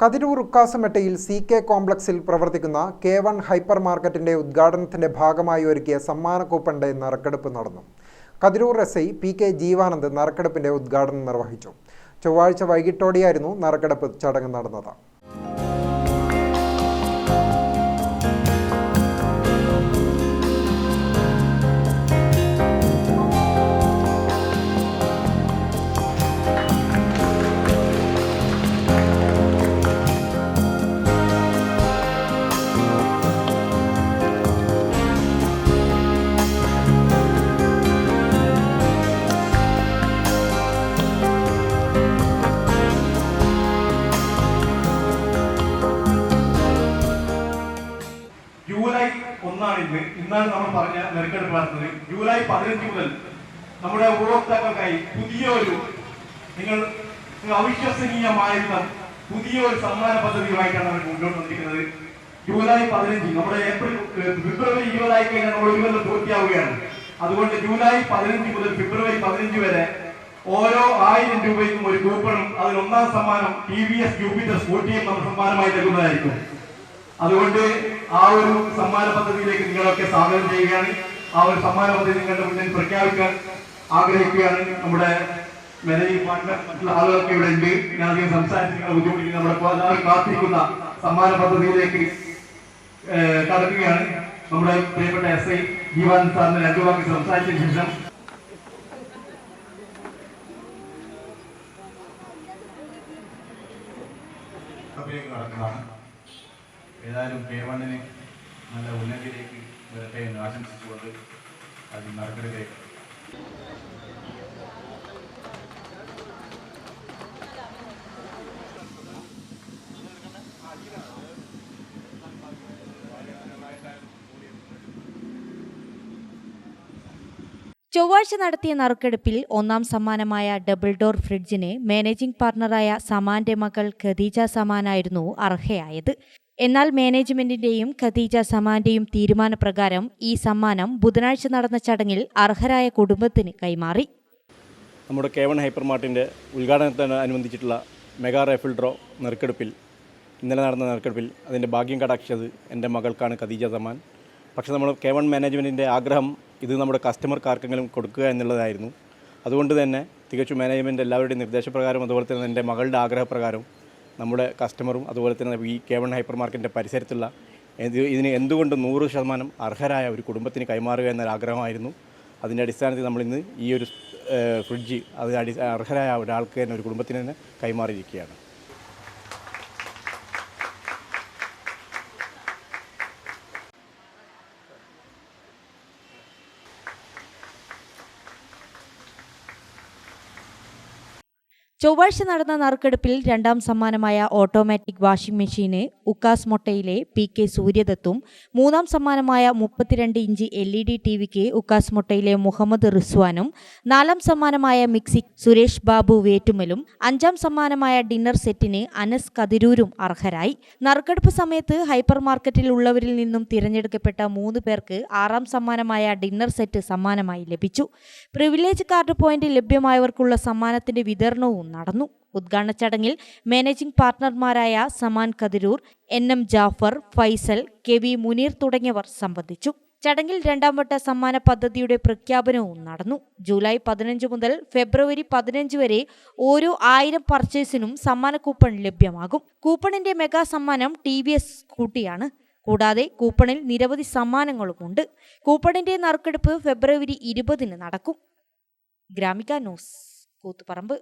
Kathirur ഉക്കാസമെട്ടയിൽ C K കോംപ്ലക്സിൽ പ്രവർത്തിക്കുന്ന K one hyper മാർക്കറ്റിന്റെ ഉദ്ഘാടനത്തിന്റെ ഭാഗമായി ഒരുക്കിയ സമ്മാന കൂപ്പണിന്റെ നറുക്കെടുപ്പ് നടന്നു. Kathirur S I P K Jeevanand നറുക്കെടുപ്പിന്റെ ഉദ്ഘാടനം നിർവഹിച്ചു. ചൊവ്വാഴ്ച വൈകിട്ടോടെയായിരുന്നു നറുക്കെടുപ്പ് ചടങ്ങ് നടന്നത്. ഒന്നാണ് ഇന്ന്. ഇന്നാണ് നമ്മൾ പറഞ്ഞ നെറുക്കെടുപ്പ് നടത്തുന്നത് ജൂലൈ പതിനഞ്ച് മുതൽ നമ്മുടെ ഉപഭോക്താക്കൾക്കായി പുതിയൊരു നിങ്ങൾ അവിശ്വസനീയമായിരുന്ന പുതിയ പുതിയൊരു സമ്മാന പദ്ധതിയുമായിട്ടാണ് അവർ മുന്നോട്ട് വന്നിരിക്കുന്നത്. ജൂലൈ പതിനഞ്ച് നമ്മുടെ ഏപ്രിൽ ഫെബ്രുവരി ഇരുപതായി കഴിഞ്ഞാൽ നമ്മൾ ഒരു കൊല്ലം പൂർത്തിയാവുകയാണ്. അതുകൊണ്ട് ജൂലൈ പതിനഞ്ച് മുതൽ ഫെബ്രുവരി പതിനഞ്ച് വരെ ഓരോ ആയിരം രൂപയ്ക്കും ഒരു കൂപ്പണും അതിൽ ഒന്നാം സമ്മാനം ടി വി എസ് ജൂപ്പിറ്റർ സ്കൂട്ടിയും നമ്മൾ സമ്മാനമായി നൽകുന്നതായിരിക്കും. അതുകൊണ്ട് ആ ഒരു സമ്മാന പദ്ധതിയിലേക്ക് നിങ്ങളൊക്കെ സ്വാഗതം ചെയ്യുകയാണ്. ആ ഒരു സമ്മാന പദ്ധതി നിങ്ങളുടെ മുന്നിൽ പ്രഖ്യാപിക്കാൻ ആഗ്രഹിക്കുകയാണ് നമ്മുടെ മാനേജിംഗ് പാർട്ട്ണർ മറ്റുള്ള ആളുകളൊക്കെ ഇവിടെ ഉണ്ട്. ഞാൻ അധികം സംസാരിച്ച് നിങ്ങളെ ബുദ്ധിമുട്ടില്ല. നമ്മുടെ എല്ലാവരും കാത്തിരിക്കുന്ന സമ്മാന പദ്ധതിയിലേക്ക് കടക്കുകയാണ്. നമ്മുടെ പ്രിയപ്പെട്ട എസ് ഐ ജീവാൻ സാറിന് രണ്ടു വാക്ക് സംസാരിച്ചതിന് ശേഷം. സഭയിലേക്ക് കടക്കുന്നതാണ് ഏതായാലും കെ വണ്ണിന് നല്ല ഉന്നതിയിലേക്ക് വരട്ടെ എന്ന് ആശംസിച്ചുകൊണ്ട് അത് നറുക്കെടുക്കലേക്ക് ചൊവ്വാഴ്ച നടത്തിയ നറുക്കെടുപ്പിൽ ഒന്നാം സമ്മാനമായ ഡബിൾ ഡോർ ഫ്രിഡ്ജിനെ മാനേജിംഗ് പാർട്ണറായ സമാന്റെ മകൾ ഖദീജ സമാനായിരുന്നു അർഹയായത്. എന്നാൽ മാനേജ്മെന്റിന്റെയും ഖദീജ സമാന്റെയും തീരുമാനപ്രകാരം ഈ സമ്മാനം ബുധനാഴ്ച നടന്ന ചടങ്ങിൽ അർഹരായ കുടുംബത്തിന് കൈമാറി. നമ്മുടെ കെ വൺ ഹൈപ്പർ മാർട്ടിന്റെ ഉദ്ഘാടനത്തിന് അനുബന്ധിച്ചിട്ടുള്ള മെഗാ റൈഫിൾ ഡ്രോ നെറുക്കെടുപ്പിൽ ഇന്നലെ നടന്ന നെറുക്കെടുപ്പിൽ അതിന്റെ ഭാഗ്യം കടാക്ഷിച്ചത് എന്റെ മകൾക്കാണ് ഖദീജ സമാൻ പക്ഷേ നമ്മൾ കെ വൺ മാനേജ്മെന്റിന്റെ ആഗ്രഹം ഇത് നമ്മുടെ കസ്റ്റമർക്ക് ആർക്കെങ്കിലും കൊടുക്കുക എന്നുള്ളതായിരുന്നു. അതുകൊണ്ട് തന്നെ തികച്ചും മാനേജ്മെന്റ് എല്ലാവരുടെയും നിർദ്ദേശപ്രകാരം അതുപോലെ തന്നെ എന്റെ മകളുടെ ആഗ്രഹപ്രകാരം നമ്മുടെ കസ്റ്റമറും അതുപോലെ തന്നെ ഈ കെ വൺ ഹൈപ്പർ മാർക്കറ്റിന്റെ പരിസരത്തുള്ള ഇത് ഇതിന് എന്തുകൊണ്ട് നൂറ് ശതമാനം അർഹരായ ഒരു കുടുംബത്തിന് കൈമാറുക എന്നൊരാഗ്രഹമായിരുന്നു അതിന്റെ അടിസ്ഥാനത്തിൽ നമ്മളിന്ന് ഈ ഒരു ഫ്രിഡ്ജ് അതിന് അടി അർഹരായ ഒരാൾക്ക് തന്നെ ഒരു കുടുംബത്തിന് തന്നെ കൈമാറിയിരിക്കുകയാണ്. ചൊവ്വാഴ്ച നടന്ന നറുക്കെടുപ്പിൽ രണ്ടാം സമ്മാനമായ ഓട്ടോമാറ്റിക് വാഷിംഗ് മെഷീന് ഉക്കാസ് മൊട്ടയിലെ പി കെ സൂര്യദത്തും മൂന്നാം സമ്മാനമായ മുപ്പത്തിരണ്ട് inch L E D T വിക്ക് ഉക്കാസ് മൊട്ടയിലെ മുഹമ്മദ് റിസ്വാനും നാലാം സമ്മാനമായ മിക്സി സുരേഷ് ബാബു വേറ്റുമലും അഞ്ചാം സമ്മാനമായ ഡിന്നർ സെറ്റിന് അനസ് കതിരൂരും അർഹരായി. നറുക്കെടുപ്പ് സമയത്ത് ഹൈപ്പർ മാർക്കറ്റിൽ ഉള്ളവരിൽ നിന്നും തിരഞ്ഞെടുക്കപ്പെട്ട മൂന്ന് പേർക്ക് ആറാം സമ്മാനമായ ഡിന്നർ സെറ്റ് സമ്മാനമായി ലഭിച്ചു. പ്രിവിലേജ് കാർഡ് പോയിന്റ് ലഭ്യമായവർക്കുള്ള സമ്മാനത്തിന്റെ വിതരണവും നടന്നു. ഉദ്ഘാടന ചടങ്ങിൽ managing പാർട്ണർമാരായ Saman Kathirur N M Jafar Faisal K V Muneer തുടങ്ങിയവർ സംബന്ധിച്ചു. ചടങ്ങിൽ രണ്ടാം വട്ട സമ്മാന പദ്ധതിയുടെ പ്രഖ്യാപനവും നടന്നു. ജൂലൈ പതിനഞ്ച് മുതൽ ഫെബ്രുവരി പതിനഞ്ച് വരെ ഓരോ ആയിരം പർച്ചേസിനും സമ്മാന കൂപ്പൺ ലഭ്യമാകും. കൂപ്പണിന്റെ മെഗാ സമ്മാനം ടി വി എസ് സ്കൂട്ടിയാണ് കൂടാതെ കൂപ്പണിൽ നിരവധി സമ്മാനങ്ങളുമുണ്ട് കൂപ്പണിന്റെ നറുക്കെടുപ്പ് ഫെബ്രുവരി ഇരുപതിന് നടക്കും. ഗ്രാമിക ന്യൂസ് കൂത്തുപറമ്പ്.